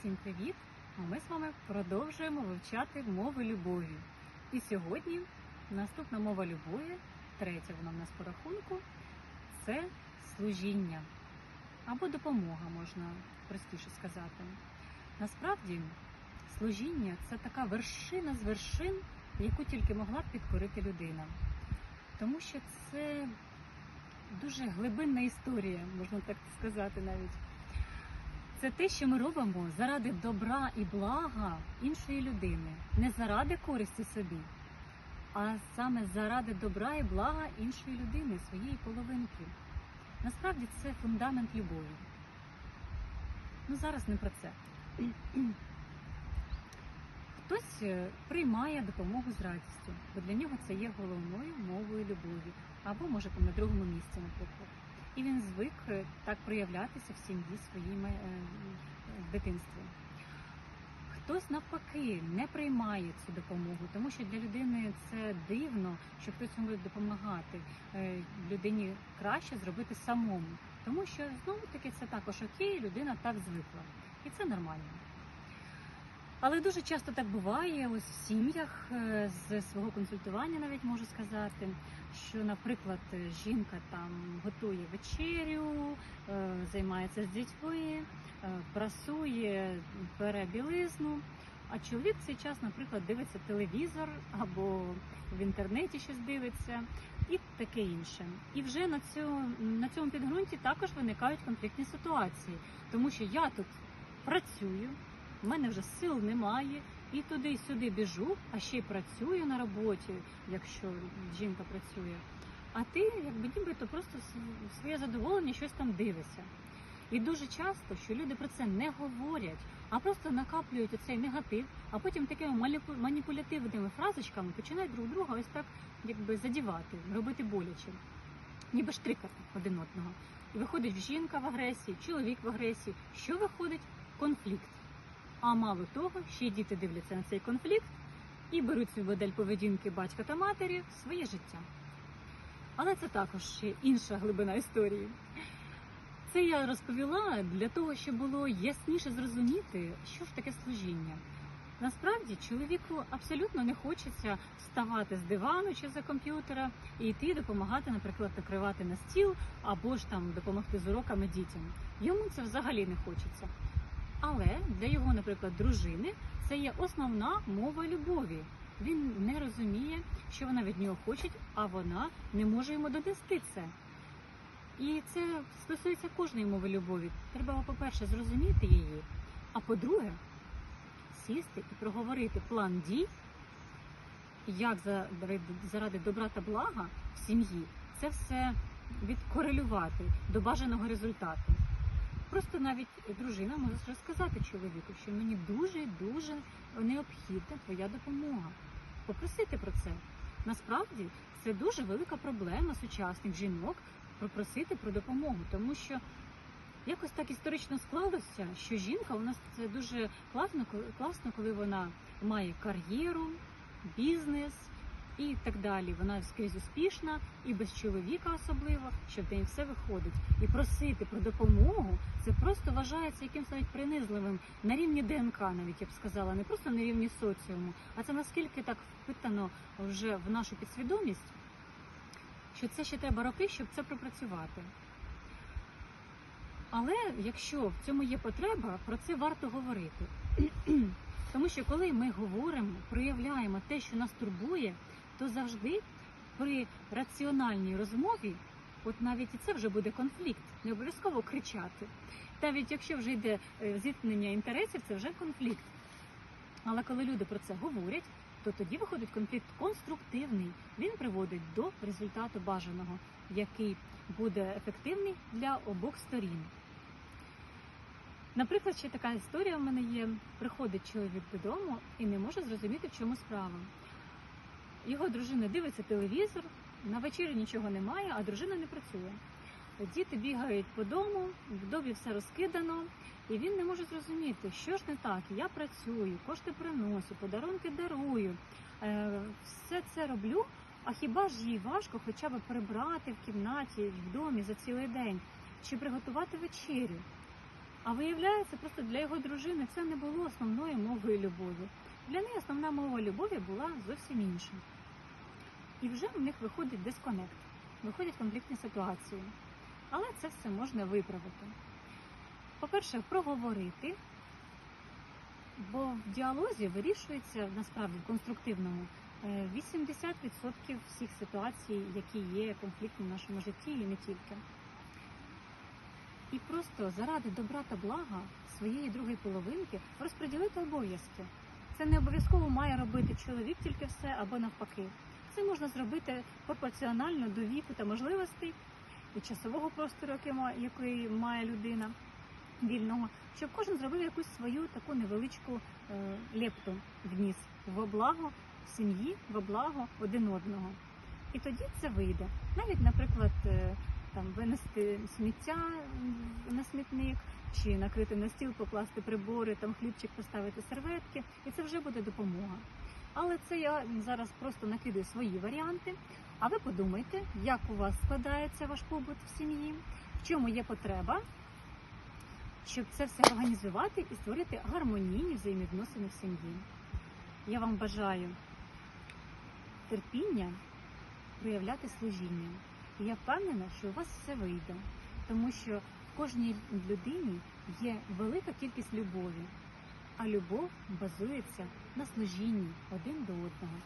Всім привіт! А ми з вами продовжуємо вивчати мови любові. І сьогодні наступна мова любові, третя вона в нас по рахунку, це служіння або допомога, можна простіше сказати. Насправді, служіння це така вершина з вершин, яку тільки могла б підкорити людина. Тому що це дуже глибинна історія, можна так сказати навіть. Це те, що ми робимо заради добра і блага іншої людини, не заради користі собі, а саме заради добра і блага іншої людини, своєї половинки. Насправді це фундамент любові. Ну зараз не про це. Хтось е, приймає допомогу з радістю, бо для нього це є головною мовою любові, або може на другому місці, наприклад. І він звик е, так проявлятися в сім'ї своїй ме- е, в дитинстві. Хтось навпаки не приймає цю допомогу, тому що для людини це дивно, що хтось буде допомагати. Е, Людині краще зробити самому, тому що знову таки це також окей, людина так звикла, і це нормально. Але дуже часто так буває, ось в сім'ях е, з свого консультування навіть можу сказати, що, наприклад, жінка там готує вечерю, е, займається з дітьми, е, прасує, бере білизну. А чоловік цей час, наприклад, дивиться телевізор або в інтернеті щось дивиться, і таке інше. І вже на цьому, на цьому підґрунті також виникають конфліктні ситуації, тому що я тут працюю, в мене вже сил немає, і туди, і сюди біжу, а ще й працюю на роботі, якщо жінка працює. А ти, якби нібито просто своє задоволення щось там дивишся. І дуже часто, що люди про це не говорять, а просто накаплюють оцей негатив, а потім такими маніпулятивними фразочками починають друг друга ось так якби задівати, робити боляче, ніби штрикати один одного. І виходить жінка в агресії, чоловік в агресії. Що виходить? Конфлікт. А мало того, ще й діти дивляться на цей конфлікт і беруть свою модель поведінки батька та матері в своє життя. Але це також ще інша глибина історії. Це я розповіла для того, щоб було ясніше зрозуміти, що ж таке служіння. Насправді чоловіку абсолютно не хочеться вставати з дивану чи за комп'ютера і йти допомагати, наприклад, накривати на стіл або ж там допомогти з уроками дітям. Йому це взагалі не хочеться. Але для його, наприклад, дружини це є основна мова любові. Він не розуміє, що вона від нього хоче, а вона не може йому донести це. І це стосується кожної мови любові. Треба, по-перше, зрозуміти її, а по-друге, сісти і проговорити план дій, як заради добра та блага в сім'ї це все відкорелювати до бажаного результату. Просто навіть дружина може розказати чоловіку, що мені дуже дуже необхідна твоя допомога. Попросити про це. Насправді це дуже велика проблема сучасних жінок попросити про допомогу, тому що якось так історично склалося, що жінка у нас це дуже класно, класно, коли вона має кар'єру, бізнес і так далі. Вона скрізь успішна і без чоловіка особливо, що в неї все виходить. І просити про допомогу це просто вважається якимось навіть принизливим на рівні ДНК, навіть я б сказала, не просто на рівні соціуму, а це наскільки так впитано вже в нашу підсвідомість, що це ще треба роки, щоб це пропрацювати. Але якщо в цьому є потреба, про це варто говорити. Тому що коли ми говоримо, проявляємо те, що нас турбує, то завжди при раціональній розмові, от навіть і це вже буде конфлікт, не обов'язково кричати. Навіть якщо вже йде е, зіткнення інтересів, це вже конфлікт. Але коли люди про це говорять, то тоді виходить конфлікт конструктивний. Він приводить до результату бажаного, який буде ефективний для обох сторін. Наприклад, ще така історія в мене є: приходить чоловік додому і не може зрозуміти, в чому справа. Його дружина дивиться телевізор, на вечері нічого немає, а дружина не працює. Діти бігають по дому, в домі все розкидано, і він не може зрозуміти, що ж не так. Я працюю, кошти приношу, подарунки дарую, е, все це роблю. А хіба ж їй важко хоча б прибрати в кімнаті, в домі за цілий день чи приготувати вечерю? А виявляється, просто для його дружини це не було основною мовою любові. Для неї основна мова любові була зовсім інша. І вже в них виходить дисконект, виходять конфліктні ситуації. Але це все можна виправити. По-перше, проговорити, бо в діалозі вирішується насправді в конструктивному е, 80% всіх ситуацій, які є конфліктні в нашому житті, і не тільки. І просто заради добра та блага своєї другої половинки розподілити обов'язки. Це не обов'язково має робити чоловік тільки все або навпаки. Це можна зробити пропорціонально до віку та можливостей і часового простору, який має людина вільного, щоб кожен зробив якусь свою таку невеличку е, лепту вніс во благо сім'ї, во благо один одного. І тоді це вийде. Навіть, наприклад, е, там винести сміття на смітник, чи накрити на стіл, покласти прибори, там хлібчик поставити серветки, і це вже буде допомога. Але це я зараз просто накидаю свої варіанти. А ви подумайте, як у вас складається ваш побут в сім'ї, в чому є потреба, щоб це все організувати і створити гармонійні взаємовідносини в сім'ї. Я вам бажаю терпіння проявляти служіння. І я впевнена, що у вас все вийде, тому що кожній людині є велика кількість любові, а любов базується на служінні один до одного.